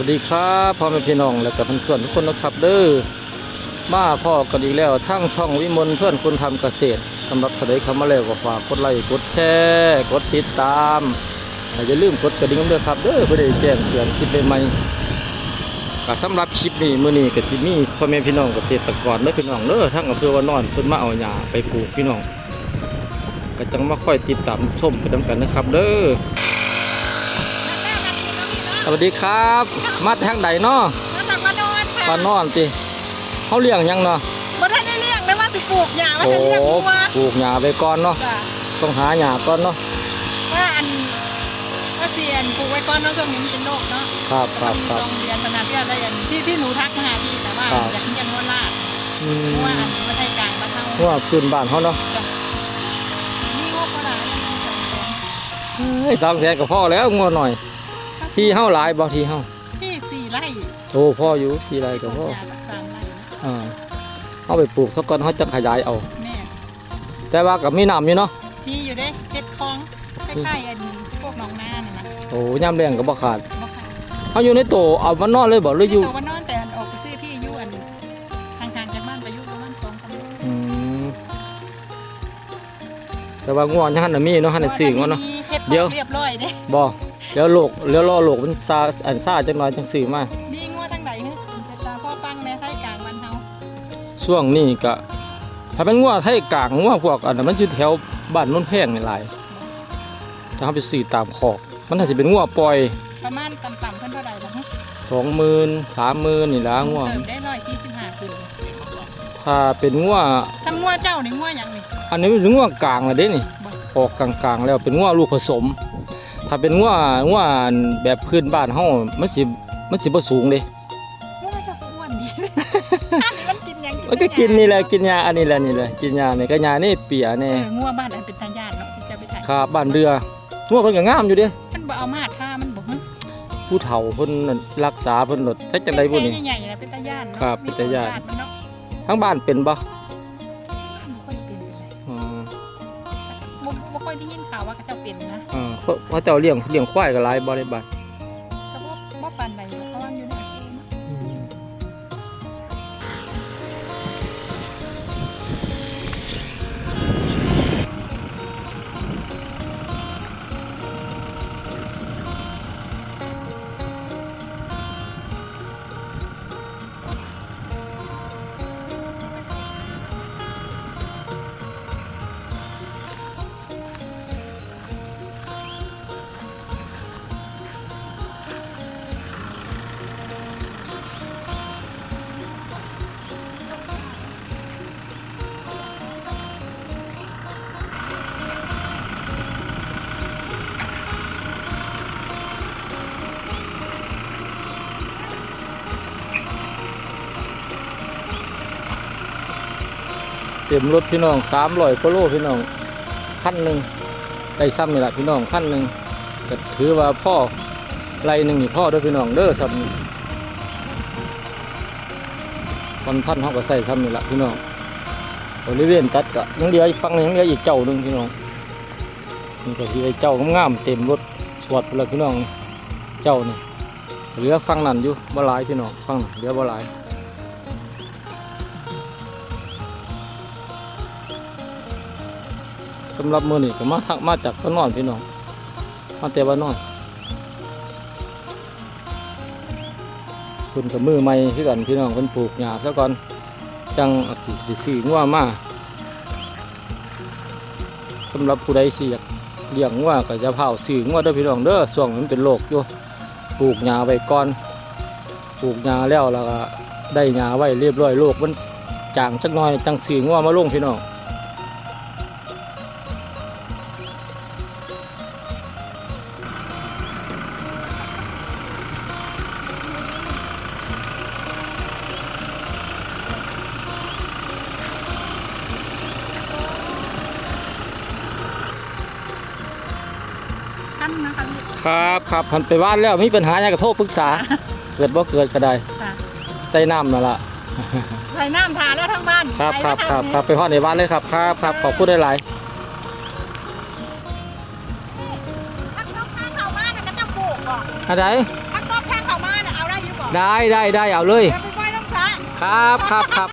วัสดีครับพ่อแม่พี่น้องและกับเพื่อนๆทุกคนนะครับเด้อมาพ่อกันอีกแล้วทั้งช่องวิมลเพื่อนคนทำเกษตรสำหรับสไลด์คำมาแล้วก็ฝากกดไลค์กดแชร์กดติดตามอย่าลืมกดกระดิ่งด้วยครับเด้อเพื่อได้แจ้งเตือนคลิปใหม่ๆก็สำหรับคลิปนี้มื้อนี้ก็สิมีพ่อแม่พี่น้องเกษตรกรเด้อพี่น้องเด้อทั้งอำเภอวานอนเพิ่นมาเอาหญ้าไปปลูกพี่น้องก็จังมาค่อยติดตามชมไปนํกันนะครับ เด้อ สวัสดีครับ มาทางใดเนาะมาจากมานอนปค่ะลานอนสิเขาเลี้ยงหยังเนาะบ่ทันได้เลี้ยงได้ว่าสิปลูกหญ้าว่าโอ้จะเลี้ยงวัวปลูกหญ้าไปก่อนเนาะจ้ะต้องหาหญ้าก่อนเนาะว่าอันว่าเสียนปลูกไว้ก่อนเนาะช่วงนี้มันเป็นโรคเนาะครับครับครับโรงเรียนขนาดที่อะไรอย่างที่ที่หนูทักมาหาพี่แต่ว่าครับอยากเลี้ยงวัวลาดอืเพราะว่าอัมนไม่ใช่กลางบ้านเฮาว่าขึ้นบ้านเขาเนาะจ้ะนี่งบก็ได้เฮ้ยสามแสนก็พอแล้วงอหน่อย ที่เฮาหลายบ่ที่เฮาที่สี่ไร่โอ้พ่ออยู่ที่ไรก็พ่อหญ้าสักสามไร่นะอ่าเอาไปปลูกซะก่อนเขาจะขยายเอา แม่แต่ว่ากับมีน้ำอยู่เนาะมีอยู่เด้เฮ็ดคลองคล้ายๆอันพวกหนองนาเนี่ยนะโอ้ย่ำแรงก็บ่ขาดบ่ค่ะเขาอยู่ในโตเอามานอนเลยบ่หรืออยู่แต่ว่านอนแต่อันออกไปซื้อที่อยู่อันทางทางจากบ้านไปอยู่ประมาณสองสามโลอืมแต่ว่าง่วงยังหันน่ะมีเนาะหันน่ะซื้อง่วงเนาะเฮ็ดเดี๋ยวเรียบร้อยเด้บ่ เดี๋ยวโลกเดี๋ยวรอโลกมันซาอันซ่าจังหน่อยจังซื้อมามีงัวทางไหนเนี่ยเป็นตาพ่อปังในไทยกลางบ้านเฮาช่วงนี้ก็ถ้าเป็นงัวไทยกลางงัวพวกอันนั้นมันอยู่แถวบ้านโนนแพงนี่หลายถ้าเราไปซื้อตามคอก มันถ้าสิเป็นงัวปล่อย ประมาณต่ำๆเพิ่นเท่าไหร่ล่ะฮะสองหมื่นสามหมื่นนี่ละงัวเติมได้ร้อยสี่สิบห้าขึ้นถ้าเป็นงัวซ้ำงัวเจ้านี่งัวหยังนี่อันนี้เป็นงัวกลางเลยเด้นี่บ่ออกกลางๆแล้วเป็นงัวลูกผสม ถ้าเป็นงัวงัวแบบพื้นบ้านเฮามันสิมันสิบ่สูงเด้งัวจะอ้วนดีอันนี้มันกินหยังมันก็กินนี่แหละกินยาอันนี้แหละนี่แหละกินยานี่ก็ยานี่เปียเอนี่องัวบ้านอันเป็นตาญาติเนาะที่จะไปถ่ายครับบ้านเรืองัวเพิ่นก็งามอยู่เด้มันบ่เอามาท่ามันบ่ฮึผู้เฒ่าเพิ่นนั่นรักษาเพิ่นลดถ้าจังได๋บุนี่ใหญ่ๆนะเป็นตาญาติเนาะครับเป็นตาย้านมีมันเนาะทั้งบ้านเป็นบ่ ค่อยได้ยินข่าวว่าเขาเจ้าเป็นนะ อ่าเพราะเพราเจ้าเลี้ยงเลี้ยงควายก็หลายบ่ได้บ้า เต็มรถพี่น้อง300กิโลพี่น้องคันหนึ่งได้ซ้ำนี่แหละพี่น้องคันหนึ่งก็ถือว่าพ่อไรหนึ่งนี่พ่อด้อพี่น้องเด้อซ้ำนี่วันพันเฮาก็ใส่ซ้ำนี่แหละพี่น้องบริเวณตัดก็ยังเหลืออีกฝั่งหนึงยังเหลืออีกเจ้าหนึ่งพี่น้องนี่ก็คือไอ้เจ้างามเต็มรถสวดไปเลยพี่น้องเจ้านี่เหลือฝั่งนั้นอยู่บ่หลายพี่น้องฝั่งนั้นเหลือบ่หลาย สำหรับมือนี่ก็มาทักมาจากบ้านนอนพี่น้อง มาแต่บ้านนอนเพิ่นกับมือใหม่คือกันพี่น้องเพิ่นปลูกหญ้าซะก่อน จังอาจสิสิซื้องัวมาสำหรับผู้ใดสิอยกเลี้ยงงัวก็จะเผาซื้องัวเด้อพี่น้องเด้อช่วงนี้มันเป็นโรคอยู่ปลูกหญ้าไว้ก่อนปลูกหญ้าแล้วแล้วก็ได้หญ้าไว้เรียบร้อยโรคมันจางสักหน่อยจังซื้องัวมาลงพี่น้อง นนะคะลูกครับครับพันไปบ้านแล้วมีปัญหาอย่างกระโทษปรึกษา เกิดบ่เกิดก็ได้ค่ะใส่น้ำนั่นละใส่น้ำทาแล้วทั้งบ้านครับไปครับแล้วครับทางนี้ครับไปฮอดในบ้านเลยครับครับครับขอบคุณหลายถ้าต้มแพงเข้าบ้านน่ะก็จะปลูกก่อนๆอะไรถ้าต้มแพงเข้าบ้านน่ะเอาได้ได้ได้ได้เอาเลยจะไปปล่อยน้องสระครับครับครับ